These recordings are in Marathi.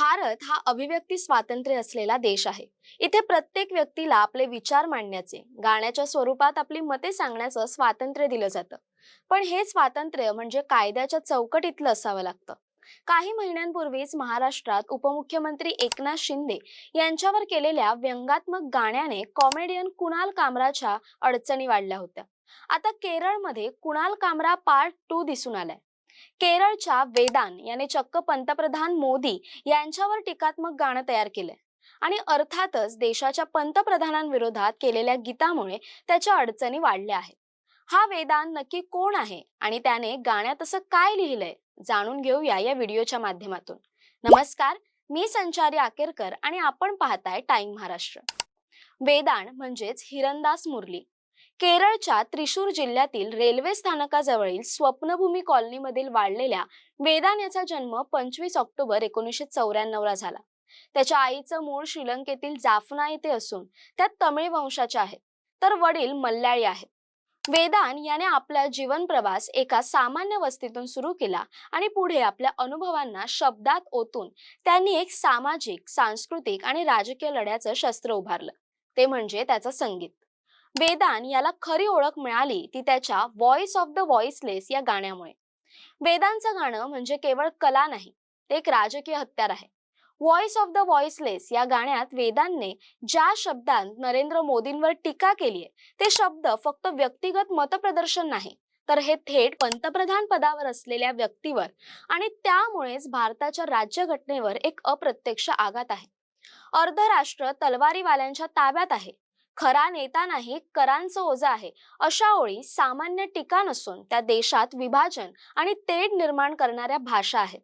भारत हा अभिव्यक्ती स्वातंत्र्य असलेला देश आहे. इथे प्रत्येक व्यक्तीला आपले विचार मांडण्याचे गाण्याच्या स्वरूपात आपली मते सांगण्याचं स्वातंत्र्य दिलं जातं. पण हे स्वातंत्र्य म्हणजे कायद्याच्या चौकटीतलं असावं लागतं. काही महिन्यांपूर्वीच महाराष्ट्रात उपमुख्यमंत्री एकनाथ शिंदे यांच्यावर केलेल्या व्यंगात्मक गाण्याने कॉमेडियन कुणाल कामराच्या अडचणी वाढल्या होत्या. आता केरळमध्ये कुणाल कामरा पार्ट टू दिसून आलाय. केरळच्या वेदान याने चक्क पंतप्रधान मोदी यांच्यावर टीकात्मक गाणं तयार केलंय. आणि अर्थातच देशाच्या पंतप्रधानांविरोधात केलेल्या गीतामुळे त्याच्या अडचणी वाढल्या आहेत. हा वेदान नक्की कोण आहे आणि त्याने गाण्यात असं काय लिहिलंय जाणून घेऊया या व्हिडिओच्या माध्यमातून. नमस्कार मी संचारी आकेरकर आणि आपण पाहताय टाइम महाराष्ट्र. वेदान म्हणजेच हिरंदास मुरली. केरळच्या त्रिशूर जिल्ह्यातील रेल्वे स्थानकाजवळील स्वप्नभूमी कॉलनीमधील वाढलेल्या वेदान याचा जन्म पंचवीस ऑक्टोबर एकोणीसशे चौऱ्याण्णवला झाला. त्याच्या आईचं मूळ श्रीलंकेतील जाफना येथे असून त्या तमिळ वंशाच्या आहेत तर वडील मल्याळी आहेत वेदान याने आपला जीवन प्रवास एका सामान्य वस्तीतून सुरू केला आणि पुढे आपल्या अनुभवांना शब्दात ओतून त्यांनी एक सामाजिक सांस्कृतिक आणि राजकीय लढ्याचं शस्त्र उभारलं. ते म्हणजे त्याचं संगीत. वेदान याला खरी ओळख मिळाली ती त्याच्या व्हॉइस ऑफ द व्हॉइसलेस या गाण्यामुळे. वेदांचं गाणं म्हणजे केवळ कला नाही ते एक राजकीय हत्यार आहे. व्हॉइस ऑफ द व्हॉइसलेस या गाण्यात वेदांनी ज्या शब्दांत नरेंद्र मोदींवर टीका केली आहे ते शब्द फक्त व्यक्तिगत मतप्रदर्शन नाही तर हे थेट पंतप्रधान पदावर असलेल्या व्यक्तीवर आणि त्यामुळेच भारताच्या राज्यघटनेवर एक अप्रत्यक्ष आघात आहे. अर्धराष्ट्र तलवारीवाल्यांच्या ताब्यात आहे. खरा नेता नाही करांचं ओझं आहे. अशा ओळी सामान्य टीका नसून त्या देशात विभाजन आणि तेढ निर्माण करणाऱ्या भाषा आहेत.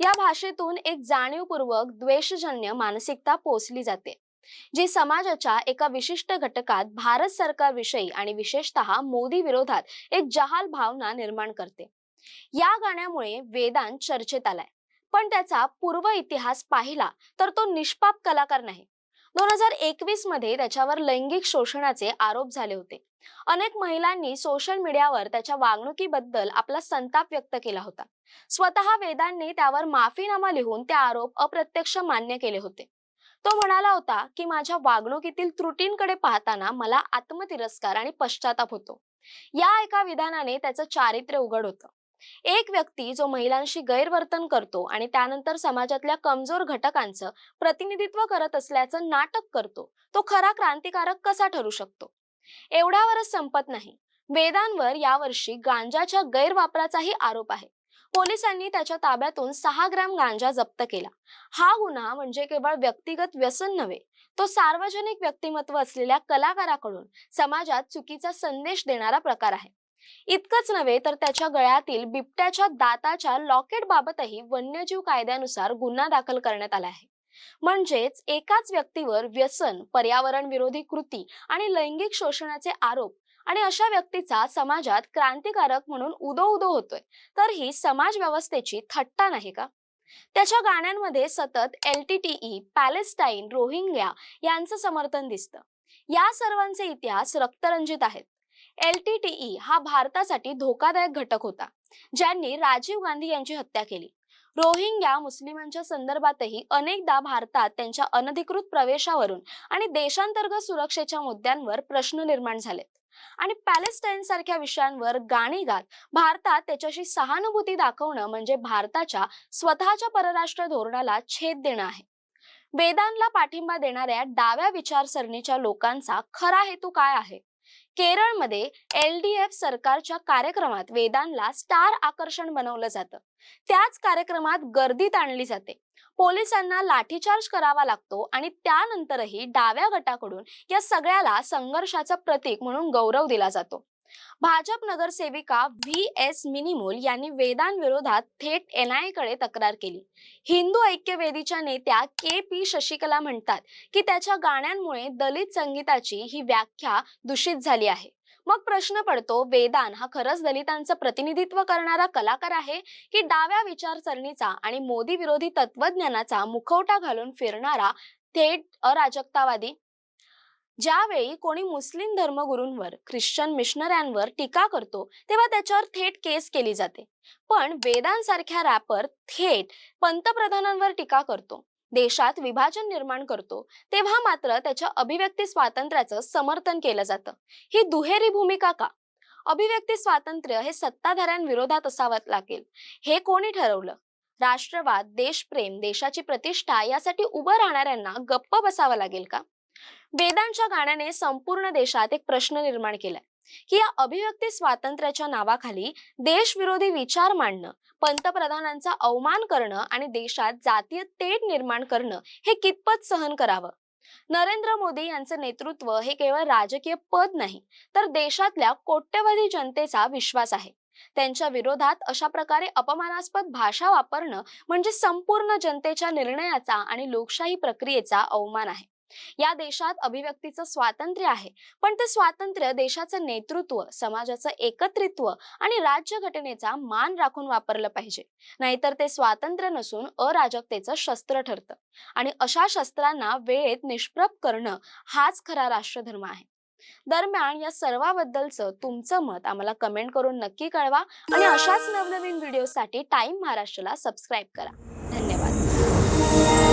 या भाषेतून एक जाणीवपूर्वक द्वेषजन्य मानसिकता पोचली जाते. जी समाजाच्या एका विशिष्ट घटकात भारत सरकारविषयी आणि विशेषतः मोदी विरोधात एक जहाल भावना निर्माण करते. या गाण्यामुळे वेदांत चर्चेत आलाय. पण त्याचा पूर्व इतिहास पाहिला तर तो निष्पाप कलाकार नाही. दोन हजार एकवीसमध्ये त्याच्यावर लैंगिक शोषणाचे आरोप झाले होते. अनेक महिलांनी सोशल मीडियावर त्याच्या वागणुकीबद्दल आपला संताप व्यक्त केला होता. स्वतः वेदांनी त्यावर माफीनामा लिहून ते आरोप अप्रत्यक्ष मान्य केले होते. तो म्हणाला होता की माझ्या वागणुकीतील त्रुटींकडे पाहताना मला आत्मतिरस्कार आणि पश्चाताप होतो. या एका विधानाने त्याचं चारित्र्य उघड होतं. एक व्यक्ती जो महिलांशी गैरवर्तन करतो आणि त्यानंतर समाजातल्या कमजोर घटकांचं प्रतिनिधित्व करत असल्याचं नाटक करतो तो खरा क्रांतिकारक कसा ठरू शकतो? एवढ्यावरच संपत नाही. वेदांवर यावर्षी गांजाच्या गैरवापराचाही आरोप आहे. पोलिसांनी त्याच्या ताब्यातून सहा ग्रॅम गांजा जप्त केला. हा गुन्हा म्हणजे केवळ व्यक्तिगत व्यसन नव्हे तो सार्वजनिक व्यक्तिमत्व असलेल्या कलाकाराकडून समाजात चुकीचा संदेश देणारा प्रकार आहे. इतकंच नव्हे तर त्याच्या गळ्यातील बिबट्याच्या दाताच्या लॉकेट बाबतही वन्यजीव कायद्यानुसार गुन्हा दाखल करण्यात आला आहे. म्हणजेच एकाच व्यक्तीवर व्यसन पर्यावरण विरोधी कृती आणि लैंगिक शोषणाचे आरोप आणि अशा व्यक्तीचा समाजात क्रांतिकारक म्हणून उदो उदो होतोय तर ही समाज व्यवस्थेची थट्टा नाही का? त्याच्या गाण्यांमध्ये सतत L T TE Palestine Rohingya यांचं समर्थन दिसतं. या सर्वांचे इतिहास रक्तरंजित आहेत. एल टी हा भारतासाठी धोकादायक घटक होता ज्यांनी राजीव गांधी यांची हत्या केली. रोहिंग्या मुस्लिमांच्या संदर्भातही अनेकदा भारतात त्यांच्या अनधिकृत प्रवेशावरून आणि देशांतर्गत सुरक्षेच्या मुद्द्यांवर प्रश्न निर्माण झालेत. आणि पॅलेस्टाईन सारख्या विषयांवर गाणी गात भारतात त्याच्याशी सहानुभूती दाखवणं म्हणजे भारताच्या स्वतःच्या परराष्ट्र धोरणाला छेद देणं आहे. वेदांतला पाठिंबा देणाऱ्या डाव्या विचारसरणीच्या लोकांचा खरा हेतू काय आहे? केरळमध्ये एल डी एफ सरकारच्या कार्यक्रमात वेदांना स्टार आकर्षण बनवलं जातं. त्याच कार्यक्रमात गर्दीत आणली जाते. पोलिसांना लाठीचार्ज करावा लागतो आणि त्यानंतरही डाव्या गटाकडून या सगळ्याला संघर्षाचं प्रतीक म्हणून गौरव दिला जातो. भाजप नगरसेविका व्ही एस मिनिमोल यांनी वेदांविरोधात थेट एनआयए कडे तक्रार केली. हिंदू ऐक्य वेदीच्या नेत्या के पी शशिकला म्हणतात की त्याच्या गाण्यांमुळे दलित संगीताची ही व्याख्या दूषित झाली आहे. मग प्रश्न पडतो वेदान हा खरंच दलितांचं प्रतिनिधित्व करणारा कलाकार आहे की डाव्या विचारसरणीचा आणि मोदी विरोधी तत्वज्ञानाचा मुखवटा घालून फिरणारा थेट अराजकतावादी? ज्यावेळी कोणी मुस्लिम धर्मगुरूंवर ख्रिश्चन मिशनऱ्यांवर टीका करतो तेव्हा त्याच्यावर थेट केस केली जाते. पण वेदांसारख्या रॅपर थेट पंतप्रधानांवर टीका करतो देशात विभाजन निर्माण करतो तेव्हा मात्र त्याच्या अभिव्यक्ती स्वातंत्र्याचं समर्थन केलं जातं. ही दुहेरी भूमिका का? अभिव्यक्ती स्वातंत्र्य हे सत्ताधाऱ्यांविरोधात असावं लागेल. हे कोणी ठरवलं? राष्ट्रवाद देशप्रेम देशाची प्रतिष्ठा यासाठी उभं राहणाऱ्यांना गप्प बसावं लागेल का? वेदांच्या गाण्याने संपूर्ण देशात एक प्रश्न निर्माण केलाय. की या अभिव्यक्ती स्वातंत्र्याच्या नावाखाली देशविरोधी विचार मांडणं पंतप्रधानांचा अवमान करणं आणि देशात जातीय तेढ निर्माण करणं हे कितपत सहन करावं? नरेंद्र मोदी यांचं नेतृत्व हे केवळ राजकीय पद नाही तर देशातल्या कोट्यवधी जनतेचा विश्वास आहे. त्यांच्या विरोधात अशा प्रकारे अपमानास्पद भाषा वापरणं म्हणजे संपूर्ण जनतेच्या निर्णयाचा आणि लोकशाही प्रक्रियेचा अवमान आहे. या देशात अभिव्यक्तीचं स्वातंत्र्य आहे. पण ते स्वातंत्र्य देशाचं नेतृत्व समाजाचं एकत्रित्व आणि राज्यघटनेचा मान राखून वापरलं पाहिजे. नाहीतर ते स्वातंत्र्य नसून अराजकतेचं शस्त्र ठरतं. आणि अशा शस्त्रांना वेळेत निष्प्रभ करणं हाच खरा राष्ट्रधर्म आहे. दरम्यान या सर्वाबद्दलचं तुमचं मत आम्हाला कमेंट करून नक्की कळवा आणि अशाच नवनवीन व्हिडिओसाठी टाइम महाराष्ट्राला सबस्क्राईब करा. धन्यवाद.